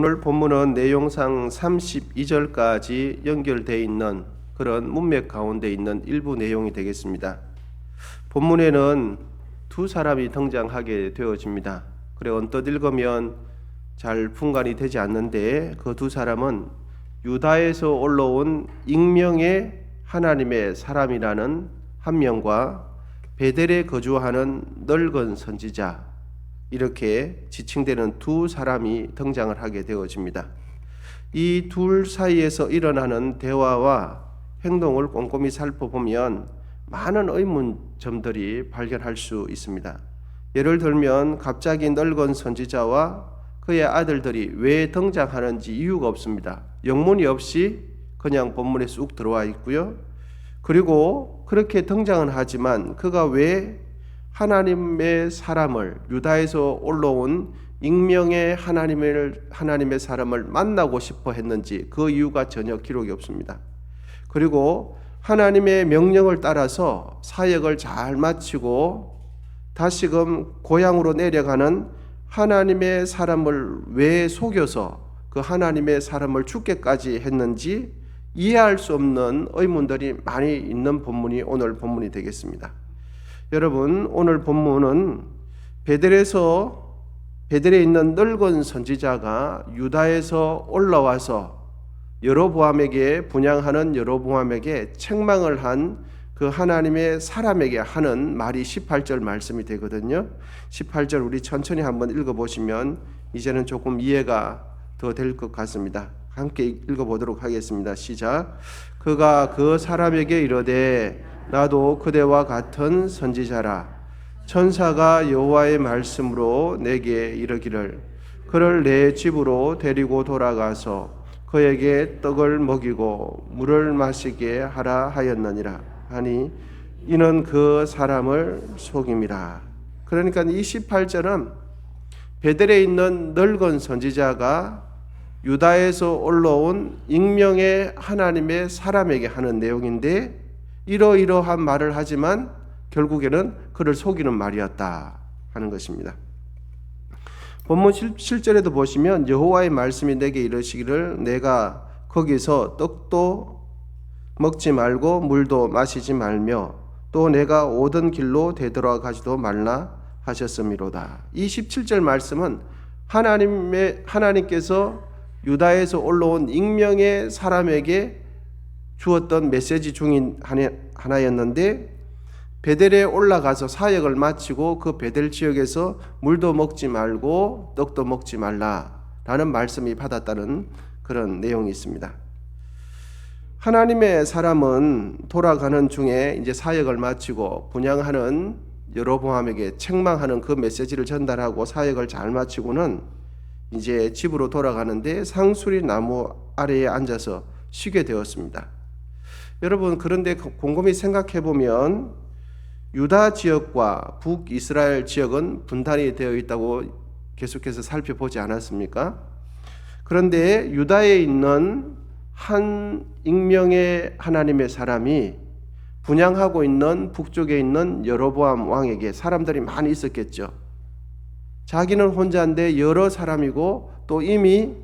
오늘 본문은 내용상 32절까지 연결되어 있는 그런 문맥 가운데 있는 일부 내용이 되겠습니다. 본문에는 두 사람이 등장하게 되어집니다. 그래 언뜻 읽으면 잘 분간이 되지 않는데 그 두 사람은 유다에서 올라온 익명의 하나님의 사람이라는 한 명과 베델에 거주하는 늙은 선지자 이렇게 지칭되는 두 사람이 등장을 하게 되어집니다. 이 둘 사이에서 일어나는 대화와 행동을 꼼꼼히 살펴보면 많은 의문점들이 발견할 수 있습니다. 예를 들면 갑자기 늙은 선지자와 그의 아들들이 왜 등장하는지 이유가 없습니다. 영문이 없이 그냥 본문에 쑥 들어와 있고요. 그리고 그렇게 등장은 하지만 그가 왜 하나님의 사람을 유다에서 올라온 익명의 하나님을 하나님의 사람을 만나고 싶어 했는지 그 이유가 전혀 기록이 없습니다. 그리고 하나님의 명령을 따라서 사역을 잘 마치고 다시금 고향으로 내려가는 하나님의 사람을 왜 속여서 그 하나님의 사람을 죽게까지 했는지 이해할 수 없는 의문들이 많이 있는 본문이 오늘 본문이 되겠습니다. 여러분 오늘 본문은 베델에서 베델에 있는 늙은 선지자가 유다에서 올라와서 여로보암에게 분양하는 여로보암에게 책망을 한 그 하나님의 사람에게 하는 말이 18절 말씀이 되거든요. 18절 우리 천천히 한번 읽어 보시면 이제는 조금 이해가 더 될 것 같습니다. 함께 읽어 보도록 하겠습니다. 시작. 그가 그 사람에게 이르되 나도 그대와 같은 선지자라. 천사가 여호와의 말씀으로 내게 이르기를. 그를 내 집으로 데리고 돌아가서 그에게 떡을 먹이고 물을 마시게 하라 하였느니라. 하니 이는 그 사람을 속임이라. 그러니까 28절은 베델에 있는 늙은 선지자가 유다에서 올라온 익명의 하나님의 사람에게 하는 내용인데 이러이러한 말을 하지만 결국에는 그를 속이는 말이었다 하는 것입니다. 본문 7절에도 보시면 여호와의 말씀이 내게 이르시기를 내가 거기서 떡도 먹지 말고 물도 마시지 말며 또 내가 오던 길로 되돌아가지도 말라 하셨음이로다. 이 17절 말씀은 하나님의 하나님께서 유다에서 올라온 익명의 사람에게 주었던 메시지 중인 하나였는데 베델에 올라가서 사역을 마치고 그 베델 지역에서 물도 먹지 말고 떡도 먹지 말라라는 말씀이 받았다는 그런 내용이 있습니다. 하나님의 사람은 돌아가는 중에 이제 사역을 마치고 분양하는 여로보암에게 책망하는 그 메시지를 전달하고 사역을 잘 마치고는 이제 집으로 돌아가는데 상수리 나무 아래에 앉아서 쉬게 되었습니다. 여러분 그런데 곰곰이 생각해 보면 유다 지역과 북이스라엘 지역은 분단이 되어 있다고 계속해서 살펴보지 않았습니까? 그런데 유다에 있는 한 익명의 하나님의 사람이 분양하고 있는 북쪽에 있는 여로보암 왕에게 사람들이 많이 있었겠죠. 자기는 혼자인데 여러 사람이고 또 이미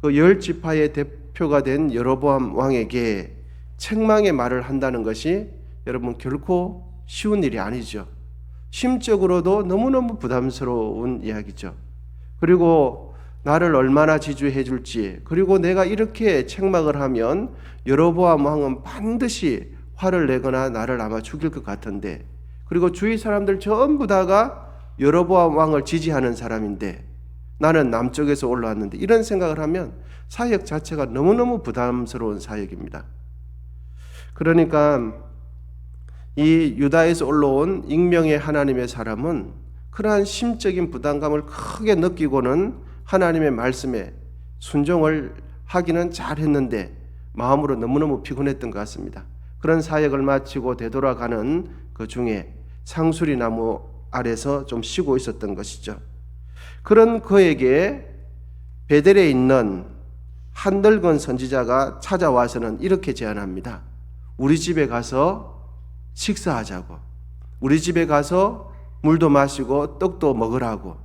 그 열 지파의 대표가 된 여로보암 왕에게 책망의 말을 한다는 것이 여러분 결코 쉬운 일이 아니죠. 심적으로도 너무너무 부담스러운 이야기죠. 그리고 나를 얼마나 지주해 줄지, 그리고 내가 이렇게 책망을 하면 여로보암 왕은 반드시 화를 내거나 나를 아마 죽일 것 같은데, 그리고 주위 사람들 전부 다가 여로보암 왕을 지지하는 사람인데, 나는 남쪽에서 올라왔는데 이런 생각을 하면 사역 자체가 너무너무 부담스러운 사역입니다. 그러니까 이 유다에서 올라온 익명의 하나님의 사람은 그러한 심적인 부담감을 크게 느끼고는 하나님의 말씀에 순종을 하기는 잘했는데 마음으로 너무너무 피곤했던 것 같습니다. 그런 사역을 마치고 되돌아가는 그 중에 상수리 나무 아래서 좀 쉬고 있었던 것이죠. 그런 그에게 베델에 있는 한 늙은 선지자가 찾아와서는 이렇게 제안합니다. 우리 집에 가서 식사하자고. 우리 집에 가서 물도 마시고 떡도 먹으라고.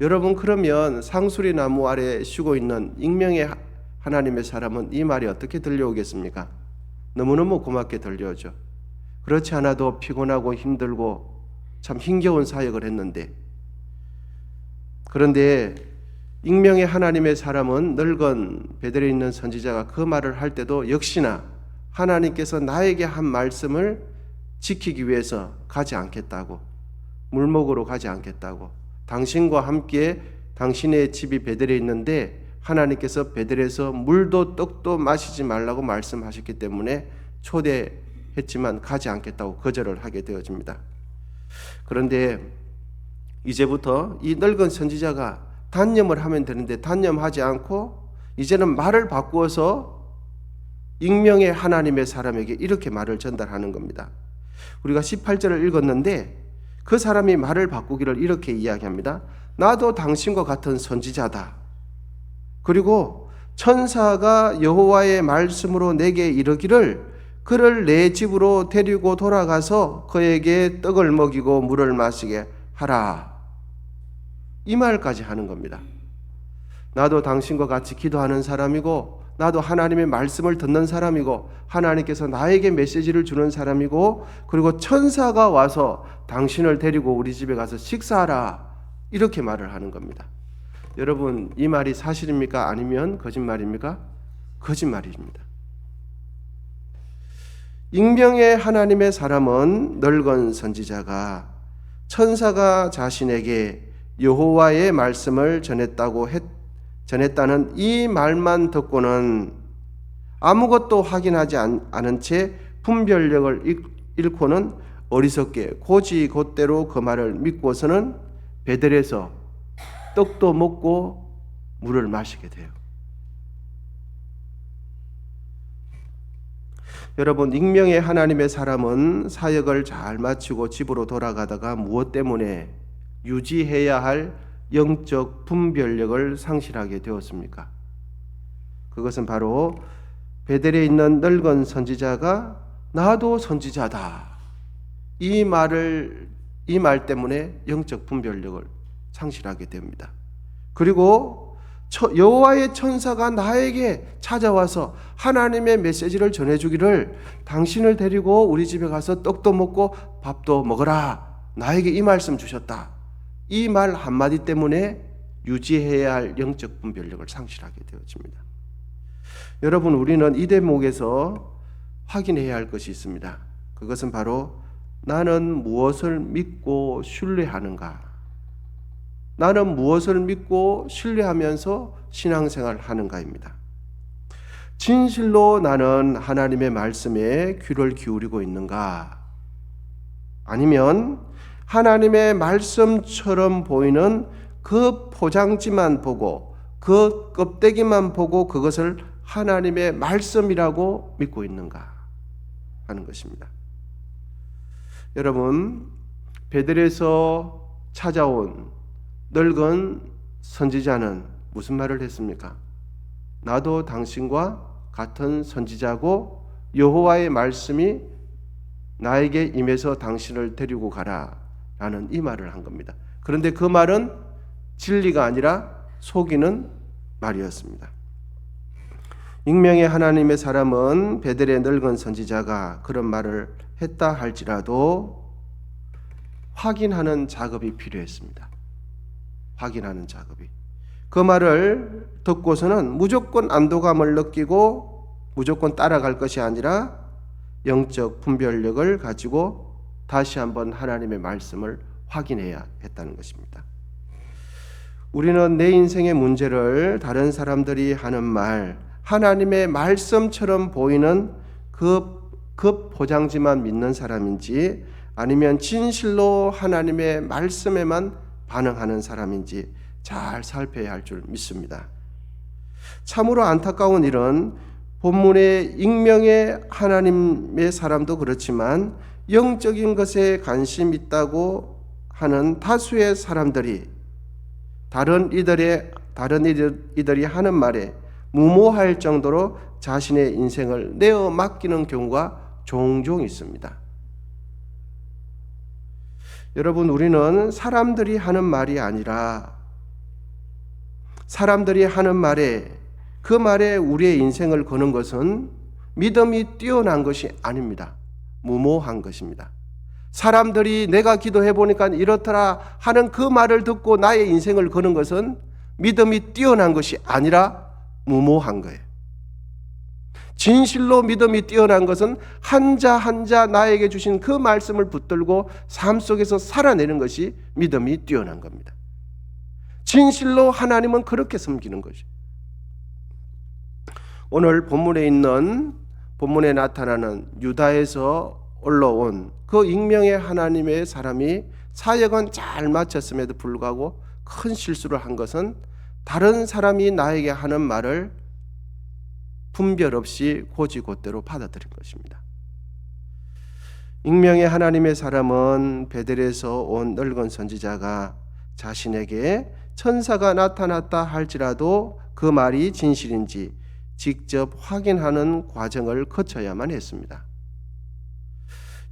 여러분 그러면 상수리 나무 아래 쉬고 있는 익명의 하- 하나님의 사람은 이 말이 어떻게 들려오겠습니까? 너무너무 고맙게 들려오죠. 그렇지 않아도 피곤하고 힘들고 참 힘겨운 사역을 했는데 그런데 익명의 하나님의 사람은 늙은 베델에 있는 선지자가 그 말을 할 때도 역시나 하나님께서 나에게 한 말씀을 지키기 위해서 가지 않겠다고 물목으로 가지 않겠다고 당신과 함께 당신의 집이 베델에 있는데 하나님께서 베델에서 물도 떡도 마시지 말라고 말씀하셨기 때문에 초대했지만 가지 않겠다고 거절을 하게 되어집니다. 그런데 이제부터 이 늙은 선지자가 단념을 하면 되는데 단념하지 않고 이제는 말을 바꾸어서 익명의 하나님의 사람에게 이렇게 말을 전달하는 겁니다. 우리가 18절을 읽었는데 그 사람이 말을 바꾸기를 이렇게 이야기합니다. 나도 당신과 같은 선지자다. 그리고 천사가 여호와의 말씀으로 내게 이르기를 그를 내 집으로 데리고 돌아가서 그에게 떡을 먹이고 물을 마시게 하라. 이 말까지 하는 겁니다. 나도 당신과 같이 기도하는 사람이고 나도 하나님의 말씀을 듣는 사람이고 하나님께서 나에게 메시지를 주는 사람이고 그리고 천사가 와서 당신을 데리고 우리 집에 가서 식사하라 이렇게 말을 하는 겁니다. 여러분 이 말이 사실입니까 아니면 거짓말입니까? 거짓말입니다. 익명의 하나님의 사람은 늙은 선지자가 천사가 자신에게 여호와의 말씀을 전했다고 했, 전했다는 이 말만 듣고는 아무것도 확인하지 않, 않은 채 분별력을 잃- 잃고는 어리석게 고지 곧대로 그 말을 믿고서는 베델에서 떡도 먹고 물을 마시게 돼요. 여러분 익명의 하나님의 사람은 사역을 잘 마치고 집으로 돌아가다가 무엇 때문에 유지해야 할 영적 분별력을 상실하게 되었습니까? 그것은 바로 베델에 있는 늙은 선지자가 나도 선지자다. 이 말을 이 말 때문에 영적 분별력을 상실하게 됩니다. 그리고 처- 여호와의 천사가 나에게 찾아와서 하나님의 메시지를 전해주기를 당신을 데리고 우리 집에 가서 떡도 먹고 밥도 먹어라. 나에게 이 말씀 주셨다. 이 말 한마디 때문에 유지해야 할 영적 분별력을 상실하게 되어집니다. 여러분, 우리는 이 대목에서 확인해야 할 것이 있습니다. 그것은 바로 나는 무엇을 믿고 신뢰하는가? 나는 무엇을 믿고 신뢰하면서 신앙생활 하는가입니다. 진실로 나는 하나님의 말씀에 귀를 기울이고 있는가? 아니면 하나님의 말씀처럼 보이는 그 포장지만 보고 그 껍데기만 보고 그것을 하나님의 말씀이라고 믿고 있는가 하는 것입니다. 여러분, 베들에서 찾아온 늙은 선지자는 무슨 말을 했습니까? 나도 당신과 같은 선지자고 여호와의 말씀이 나에게 임해서 당신을 데리고 가라 라는 이 말을 한 겁니다. 그런데 그 말은 진리가 아니라 속이는 말이었습니다. 익명의 하나님의 사람은 베델의 늙은 선지자가 그런 말을 했다 할지라도 확인하는 작업이 필요했습니다. 확인하는 작업이. 그 말을 듣고서는 무조건 안도감을 느끼고 무조건 따라갈 것이 아니라 영적 분별력을 가지고 다시 한번 하나님의 말씀을 확인해야 했다는 것입니다. 우리는 내 인생의 문제를 다른 사람들이 하는 말, 하나님의 말씀처럼 보이는 그, 그 포장지만 믿는 사람인지 아니면 진실로 하나님의 말씀에만 반응하는 사람인지 잘 살펴야 할 줄 믿습니다. 참으로 안타까운 일은 본문의 익명의 하나님의 사람도 그렇지만 영적인 것에 관심 있다고 하는 다수의 사람들이 다른 이들의 다른 이들, 이들이 하는 말에 무모할 정도로 자신의 인생을 내어 맡기는 경우가 종종 있습니다. 여러분 우리는 사람들이 하는 말이 아니라 사람들이 하는 말에 그 말에 우리의 인생을 거는 것은 믿음이 뛰어난 것이 아닙니다. 무모한 것입니다. 사람들이 내가 기도해 보니까 이렇더라 하는 그 말을 듣고 나의 인생을 거는 것은 믿음이 뛰어난 것이 아니라 무모한 거예요. 진실로 믿음이 뛰어난 것은 한자 한자 나에게 주신 그 말씀을 붙들고 삶 속에서 살아내는 것이 믿음이 뛰어난 겁니다. 진실로 하나님은 그렇게 섬기는 것이. 오늘 본문에 있는 본문에 나타나는 유다에서 올라온 그 익명의 하나님의 사람이 사역은 잘 마쳤음에도 불구하고 큰 실수를 한 것은 다른 사람이 나에게 하는 말을 분별 없이 고지고대로 받아들인 것입니다. 익명의 하나님의 사람은 베델에서 온 늙은 선지자가 자신에게 천사가 나타났다 할지라도 그 말이 진실인지 직접 확인하는 과정을 거쳐야만 했습니다.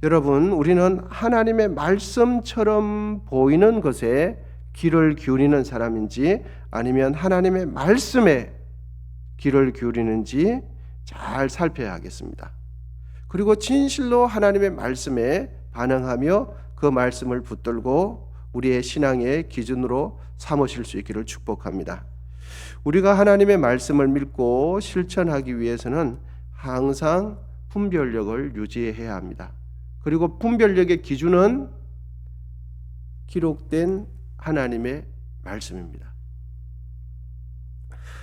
여러분, 우리는 하나님의 말씀처럼 보이는 것에 귀를 기울이는 사람인지 아니면 하나님의 말씀에 귀를 기울이는지 잘 살펴야 하겠습니다. 그리고 진실로 하나님의 말씀에 반응하며 그 말씀을 붙들고 우리의 신앙의 기준으로 삼으실 수 있기를 축복합니다. 우리가 하나님의 말씀을 믿고 실천하기 위해서는 항상 분별력을 유지해야 합니다. 그리고 분별력의 기준은 기록된 하나님의 말씀입니다.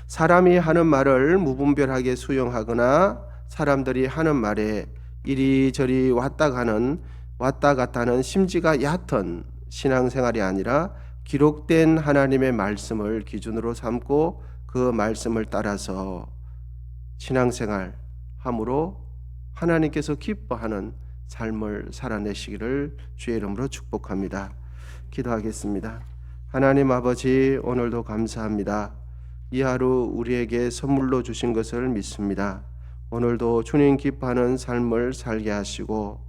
사람이 하는 말을 무분별하게 수용하거나 사람들이 하는 말에 이리저리 왔다 가는 왔다 갔다 하는 심지가 얕은 신앙생활이 아니라 기록된 하나님의 말씀을 기준으로 삼고 그 말씀을 따라서 신앙생활 함으로 하나님께서 기뻐하는 삶을 살아내시기를 주의 이름으로 축복합니다. 기도하겠습니다. 하나님 아버지 오늘도 감사합니다. 이 하루 우리에게 선물로 주신 것을 믿습니다. 오늘도 주님 기뻐하는 삶을 살게 하시고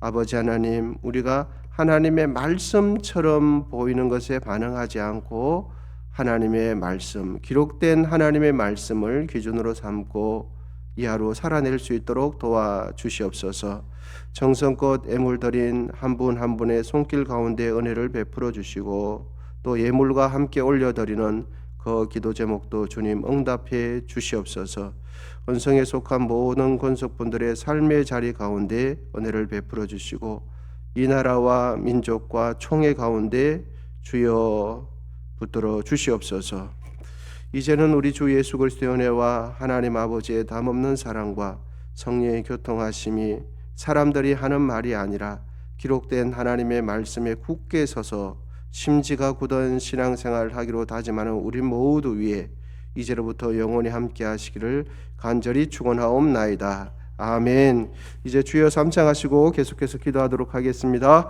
아버지 하나님 우리가 하나님의 말씀처럼 보이는 것에 반응하지 않고 하나님의 말씀 기록된 하나님의 말씀을 기준으로 삼고 이 하루 살아낼 수 있도록 도와 주시옵소서. 정성껏 애물 드린 한분 한 분의 손길 가운데 은혜를 베풀어 주시고 또 예물과 함께 올려 드리는 그 기도 제목도 주님 응답해 주시옵소서. 원성에 속한 모든 권속분들의 삶의 자리 가운데 은혜를 베풀어 주시고 이 나라와 민족과 총회 가운데 주여 붙들어 주시옵소서. 이제는 우리 주 예수 그리스도의 은혜와 하나님 아버지의 담없는 사랑과 성령의 교통하심이 사람들이 하는 말이 아니라 기록된 하나님의 말씀에 굳게 서서 심지가 굳은 신앙생활을 하기로 다짐하는 우리 모두 위에 이제로부터 영원히 함께 하시기를 간절히 축원하옵나이다. 아멘. 이제 주여 삼창하시고 계속해서 기도하도록 하겠습니다.